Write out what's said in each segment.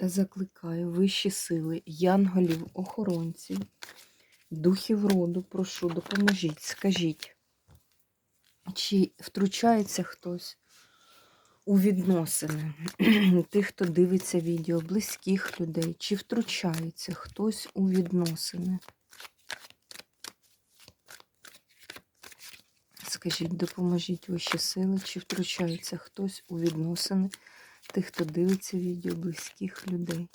Та закликаю вищі сили, янголів, охоронців, духів роду, прошу, допоможіть, скажіть, чи втручається хтось у відносини? Тих, хто дивиться відео, близьких людей, чи втручається хтось у відносини? Скажіть, допоможіть вищі сили, чи втручається хтось у відносини тих, хто дивиться відео близьких людей.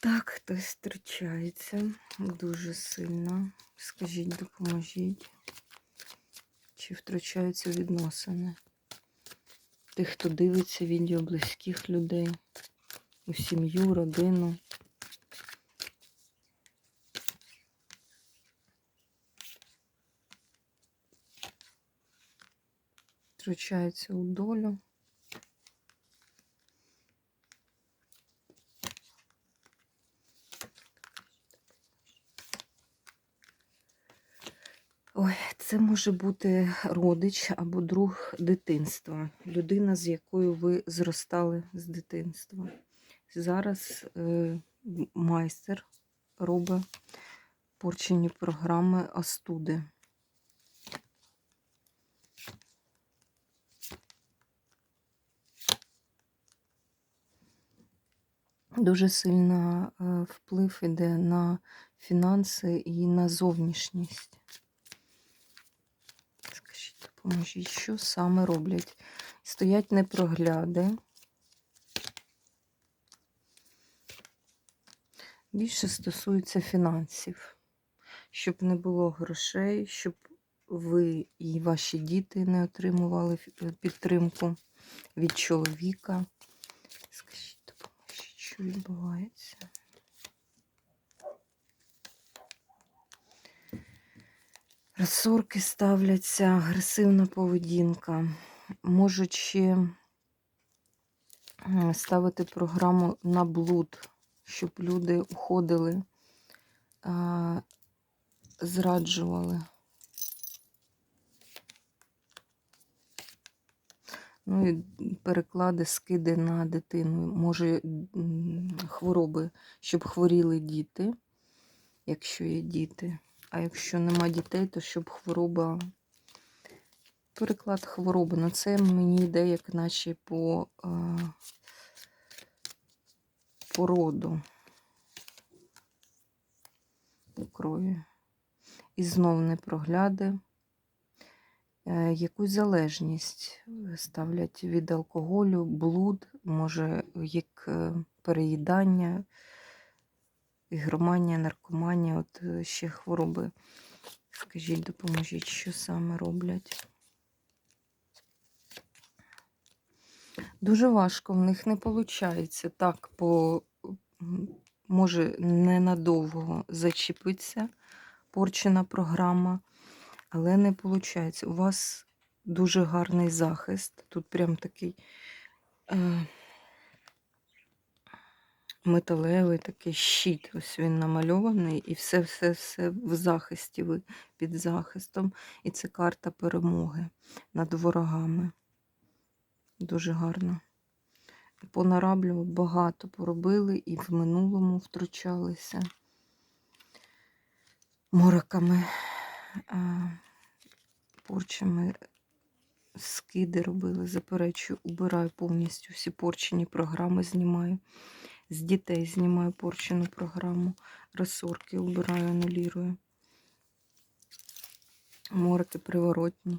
Так, хтось втручається дуже сильно. Скажіть, допоможіть. Чи втручаються відносини? Тих, хто дивиться відео близьких людей, у сім'ю, родину. Втручається у долю. Ой, це може бути родич або друг дитинства, людина, з якою ви зростали з дитинства. Зараз е, майстер робить порчені програми Астуди. Дуже сильно е, вплив іде на фінанси і на зовнішність. Скажіть, допоможіть, що саме роблять? Стоять непрогляди. Більше стосується фінансів, щоб не було грошей, щоб ви і ваші діти не отримували підтримку від чоловіка. Що відбувається. Розсорки ставляться, агресивна поведінка. Можуть ще ставити програму на блуд, щоб люди уходили, зраджували. Ну і переклади, скиди на дитину. Може хвороби, щоб хворіли діти, якщо є діти. А якщо нема дітей, то щоб хвороба. Переклад хвороби. Ну це мені йде, як наче по, по роду по крові. І знов не прогляди. Е, якусь залежність е, ставлять від алкоголю, блуд, може, як е, переїдання, ігроманія, наркоманія, от ще хвороби. Скажіть, допоможіть, що саме роблять. Дуже важко, в них не виходить так, по, може ненадовго зачепиться порчена програма. Але не виходить. У вас дуже гарний захист. Тут прям такий е, металевий такий щит. Ось він намальований, і все-все-все в захисті, під захистом. І це карта перемоги над ворогами. Дуже гарно. Понараблю багато поробили і в минулому втручалися мороками порчами скиди робили, заперечую, убираю повністю всі порчені програми, знімаю. З дітей знімаю порчену програму, розсорки убираю, анулірую. Морки приворотні.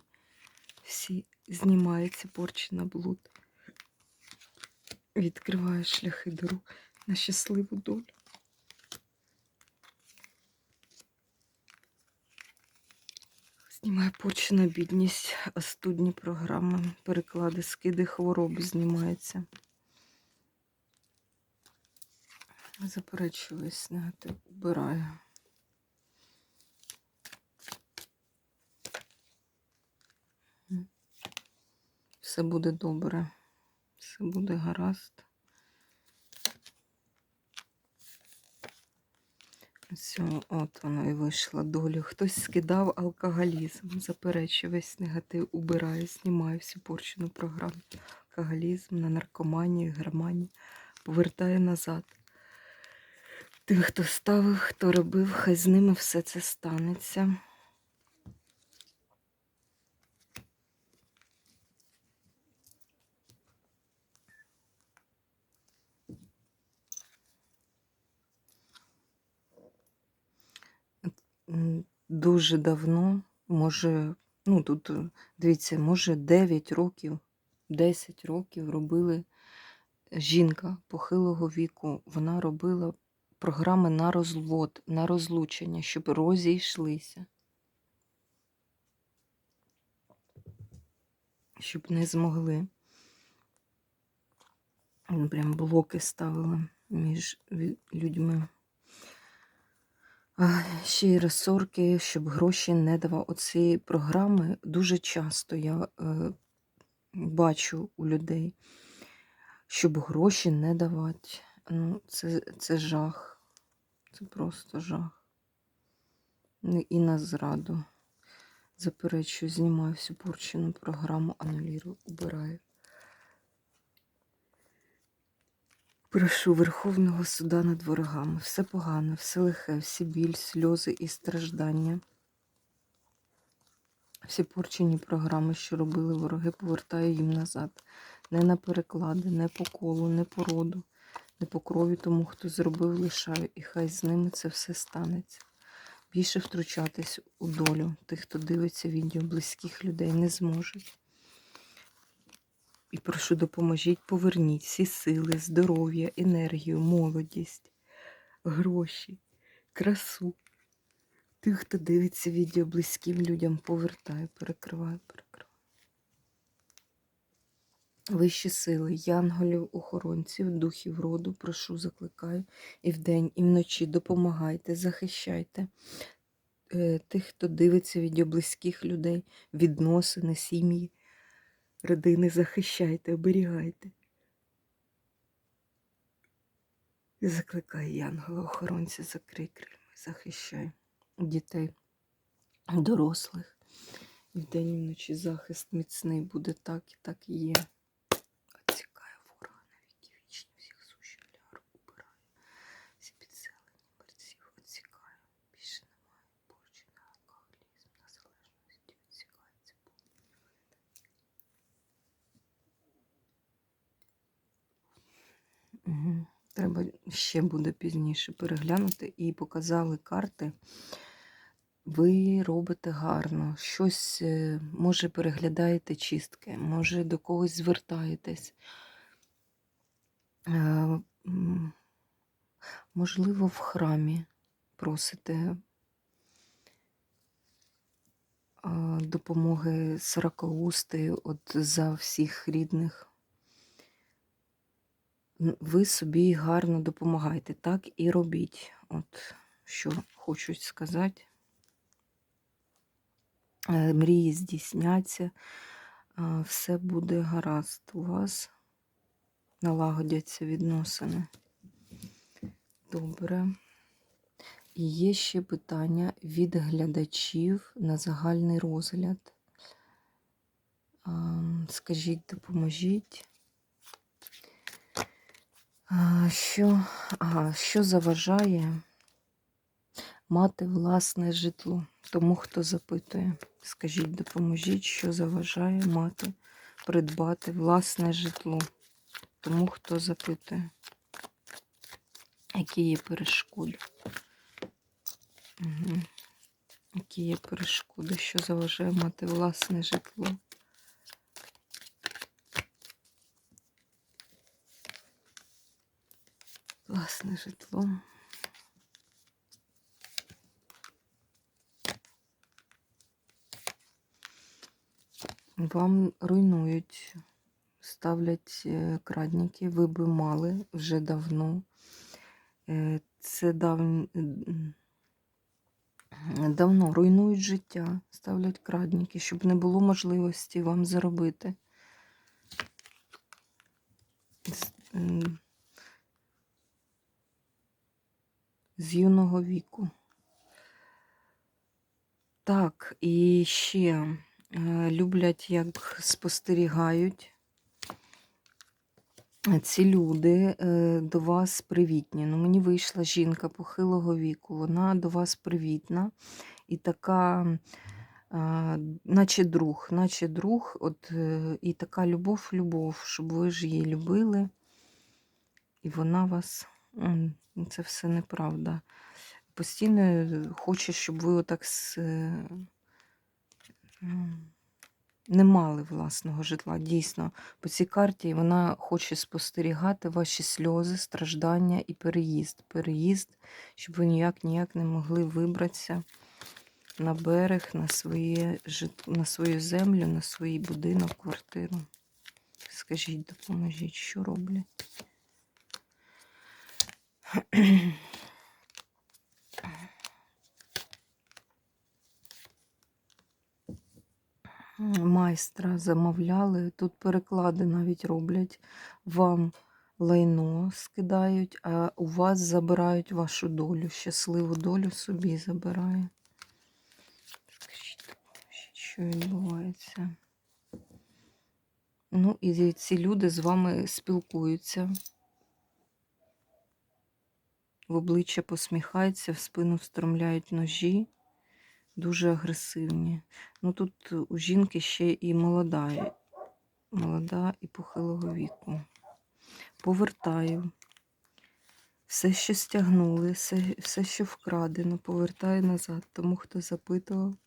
Всі знімається порчена блуд. Відкриваю шляхи дорог на щасливу долю. Знімає порчена бідність, остудні програми, переклади, скиди хвороб знімається. Заперечую весь негатив, убираю. Все буде добре, все буде гаразд. Все, от воно і вийшло долю. Хтось скидав алкоголізм, заперечую весь негатив, убираю, знімаю всю порчену програму. Алкоголізм на наркоманію, германію, повертаю назад. Тим, хто ставив, хто робив, хай з ними все це станеться. Дуже давно, може, ну тут, дивіться, може 9 років, 10 років робили жінка похилого віку, вона робила програми на розвод, на розлучення, щоб розійшлися. Щоб не змогли. Прям блоки ставила між людьми. Ще й розсорки, щоб гроші не давав. Оці програми дуже часто я е, бачу у людей, щоб гроші не давати. Ну, це, це жах. Це просто жах. Ну, І на зраду. Заперечую, знімаю всю порчену програму, анулірую, убираю. Прошу Верховного суда над ворогами. Все погано, все лихе, всі біль, сльози і страждання. Всі порчені програми, що робили вороги, повертаю їм назад. Не на переклади, не по колу, не по роду, не по тому, хто зробив, лишаю, і хай з ними це все станеться. Більше втручатись у долю тих, хто дивиться відео, близьких людей, не зможуть. І прошу, допоможіть, поверніть всі сили, здоров'я, енергію, молодість, гроші, красу. Тих, хто дивиться відео близьким людям, перекриваю, перекриваю. Вищі сили, янголів, охоронців, духів роду, прошу, закликаю і вдень, і вночі допомагайте, захищайте е, тих, хто дивиться відео близьких людей, відносини, сім'ї, родини, захищайте, оберігайте. Закликаю янгола, охоронця, закрий крильми, захищай дітей, дорослих. І вдень і вночі захист міцний буде так і так і є. Отсікаю ворога на віки вічні, всіх сущих ляру убираю. Всі підселені мерців отсікаю. Більше немає порчі на алкоголізм, на залежності відсікається. Треба ще буде пізніше переглянути і показали карти. Ви робите гарно, щось, е, може, переглядаєте чистки, може до когось звертаєтесь. Е, Можливо, в храмі просите допомоги сорокаустої от за всіх рідних. Ви собі гарно допомагайте, так і робіть. От що хочу сказати. Е, Мрії здійсняться, все буде гаразд у вас. Налагодяться відносини. Добре. І є ще питання від глядачів на загальний розгляд. Скажіть, допоможіть. А, Що, ага, що заважає мати власне житло? Тому хто запитує, скажіть, допоможіть, що заважає мати, придбати власне житло. Тому хто запитує, які є перешкоди. Угу. Які є перешкоди, що заважає мати власне житло. Власне житло. Вам руйнують, ставлять е, крадники, ви би мали вже давно. Е, Це давні, м, давно руйнують життя, ставлять крадники, щоб не було можливості вам заробити. З, юного віку. Так, і ще е, люблять, як спостерігають. Ці люди е, до вас привітні. Ну, мені вийшла жінка похилого віку, вона до вас привітна і така, а, наче друг, наче друг, от, е, і така любов-любов, щоб ви ж її любили, і вона вас, це все неправда. Постійно е, хоче, щоб ви отак с, е, не мали власного житла. Дійсно, по цій карті вона хоче спостерігати ваші сльози, страждання і переїзд. Переїзд, щоб ви ніяк ніяк не могли вибратися на берег, на, своє, жит- на свою землю, на свій будинок, квартиру. Скажіть, допоможіть, що роблять? Майстра замовляли. Тут переклади навіть роблять. Вам лайно скидають, а у вас забирають вашу долю. Щасливу долю собі забирає. Що відбувається? Ну, і ці люди з вами спілкуються. В обличчя посміхаються, в спину встромляють ножі дуже агресивні. Ну тут у жінки ще і молода, молода і похилого віку. Повертаю. Все, що стягнули, все, все, що вкрадено, повертаю назад. Тому хто запитував,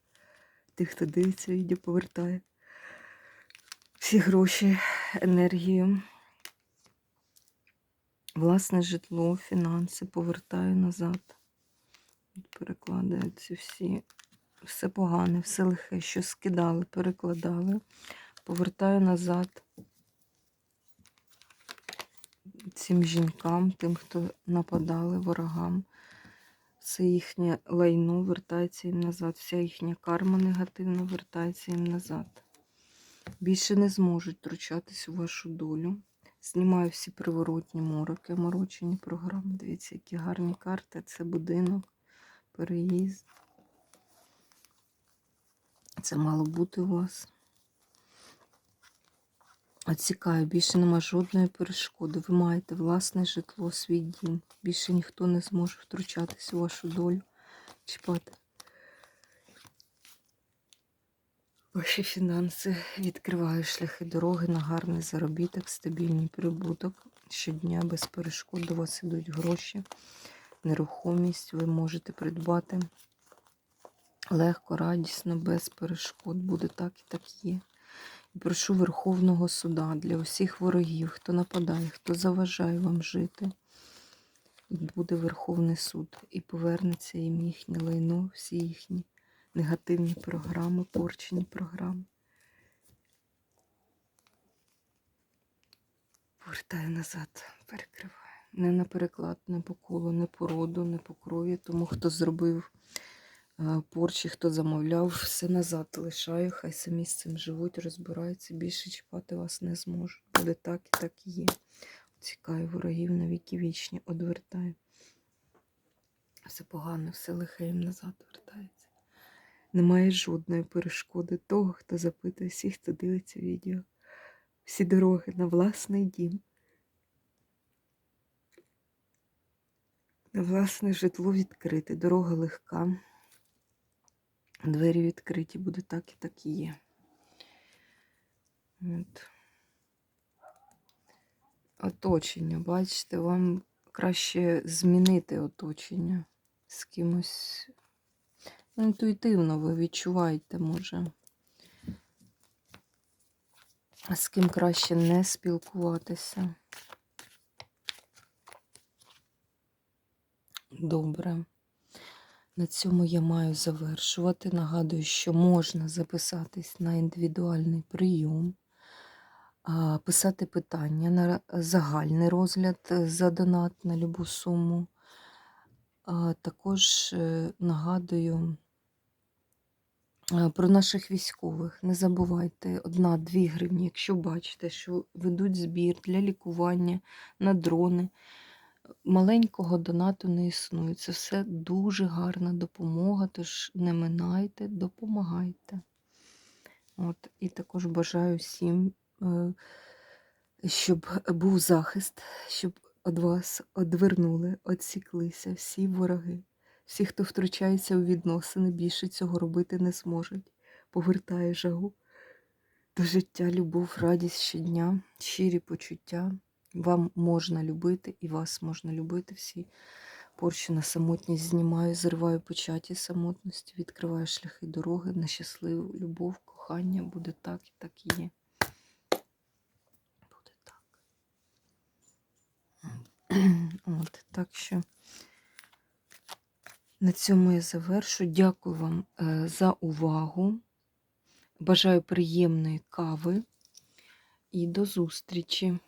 тих, хто дивиться відео, повертає всі гроші, енергію. Власне житло, фінанси повертаю назад. Перекладаю ці всі все погане, все лихе, що скидали, перекладали, повертаю назад цим жінкам, тим, хто нападали, ворогам. Все їхнє лайно вертається їм назад, вся їхня карма негативна вертається їм назад. Більше не зможуть втручатись у вашу долю. Знімаю всі приворотні мороки, морочені програми. Дивіться, які гарні карти. Це будинок, переїзд. Це мало бути у вас. Оцікаю, більше нема жодної перешкоди. Ви маєте власне житло, свій дім. Більше ніхто не зможе втручатися у вашу долю, чіпати. Ваші фінанси відкриваю шляхи дороги на гарний заробіток, стабільний прибуток. Щодня без перешкод до вас ідуть гроші, нерухомість ви можете придбати. Легко, радісно, без перешкод. Буде так і так є. І прошу Верховного Суда для усіх ворогів, хто нападає, хто заважає вам жити. Буде Верховний суд і повернеться їм їхнє лайно, всі їхні негативні програми, порчені програми. Повертаю назад, перекриваю. Не на переклад, не по колу, не по роду, не по крові, тому хто зробив порчі, хто замовляв, все назад лишаю, хай самі з цим живуть, розбираються, більше чіпати вас не зможуть. Буде так і так і є. Цікаю ворогів на віки вічні, одвертаю. Все погано, все лихе їм назад вертається. Немає жодної перешкоди того, хто запитує всіх, хто дивиться відео. Всі дороги на власний дім. На власне житло відкрите, дорога легка. Двері відкриті, буде так і так і є. От. Оточення, бачите, вам краще змінити оточення з кимось. Ну, інтуїтивно ви відчуваєте, може. З ким краще не спілкуватися. Добре. На цьому я маю завершувати. Нагадую, що можна записатись на індивідуальний прийом, писати питання на загальний розгляд е, за донат на любу суму. Також е, нагадую про наших військових. Не забувайте, одна-дві гривні, якщо бачите, що ведуть збір для лікування на дрони. Маленького донату не існує. Це все дуже гарна допомога, тож не минайте, допомагайте. От, і також бажаю всім, е, щоб був захист, щоб від вас одвернули, відсіклися всі вороги. Всі, хто втручається у відносини, більше цього робити не зможуть. Повертає жагу до життя, любов, радість щодня, щирі почуття. Вам можна любити і вас можна любити всі. Порчу на самотність знімаю, зриваю початі самотності, відкриваю шляхи дороги на щасливу любов, кохання. Буде так і так і є. Буде так. От, так що на цьому я завершу. Дякую вам е, за увагу. Бажаю приємної кави і до зустрічі!